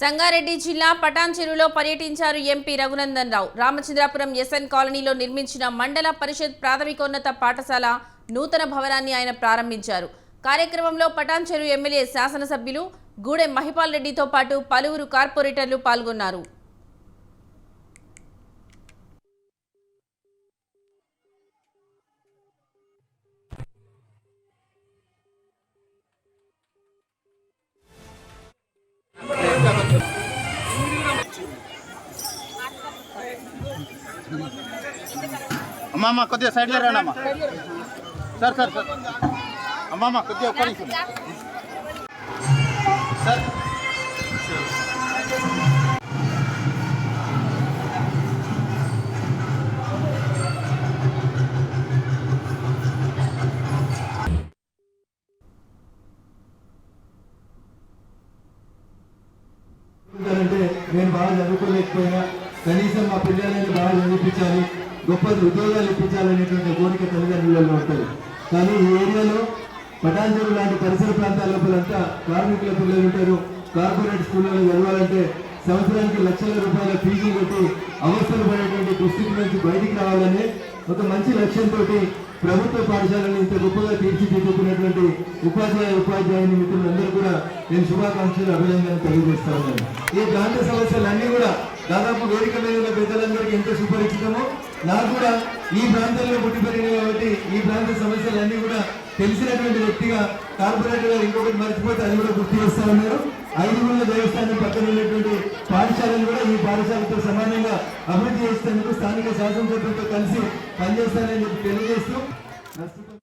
సంగారెడ్డి జిల్లా పటాన్చెరులో పర్యటించారు ఎంపీ రఘునందన్ రావు. రామచంద్రాపురం ఎస్ఎన్ కాలనీలో నిర్మించిన మండల పరిషత్ ప్రాథమికోన్నత పాఠశాల నూతన భవనాన్ని ఆయన ప్రారంభించారు. కార్యక్రమంలో పటాన్చెరు ఎమ్మెల్యే శాసనసభ్యులు గూడెం మహిపాల్ రెడ్డితో పాటు పలువురు కార్పొరేటర్లు పాల్గొన్నారు. అమ్మమ్మ కొద్దిగా సైడ్లో రండి అమ్మా సార్ సార్ సార్. అమ్మమ్మ కొద్దిగా ఒక్క నిమిషం. సార్. అంటే నేను బాగా చదువుకోలేకపోయినా కనీసం మా పిల్లలని బాగా చదివించాలి గొప్ప ఉద్యోగాలు ఇప్పించాలనేటువంటి కోరిక తల్లిదండ్రులలో ఉంటుంది. కానీ ఈ ఏరియాలో పటాంజలు లాంటి పరిసర ప్రాంతాల లోపలంతా కార్మికుల పిల్లలు ఉంటారు. కార్పొరేట్ స్కూళ్ళలో చదవాలంటే సంవత్సరానికి లక్షల రూపాయల ఫీజులు కొట్టి అవసరం పడేటువంటి నుంచి బయటికి రావాలని ఒక మంచి లక్ష్యంతో ప్రభుత్వ పాఠశాలను ఇంత గొప్పగా తీర్చిదిద్దుకున్నటువంటి ఉపాధ్యాయ ఉపాధ్యాయుని మిత్రులందరూ కూడా నేను శుభాకాంక్షలు అభినందనలు తెలియజేస్తా ఉన్నాను. ఈ ప్రాంత సమస్యలన్నీ కూడా దాదాపు వేదిక మీద ఉన్న పెద్దలందరికీ ఎంత సుపరిచితమో. నాకు కూడా ఈ ప్రాంతంలో పుట్టి పెరిగినాయి కాబట్టి ఈ ప్రాంత సమస్యలన్నీ కూడా తెలిసినటువంటి వ్యక్తిగా కార్పొరేటర్ గారు ఇంకొకటి మర్చిపోతే అది కూడా గుర్తు చేస్తా ఉన్నారు. ఐదుగుళ్ళ దేవస్థానం పక్కన ఉన్నటువంటి పాఠశాలలు కూడా ఈ పాఠశాలతో సమానంగా అభివృద్ధి చేసేందుకు స్థానిక శాసనసభ్యులతో కలిసి పనిచేస్తానని చెప్పి తెలియజేస్తూ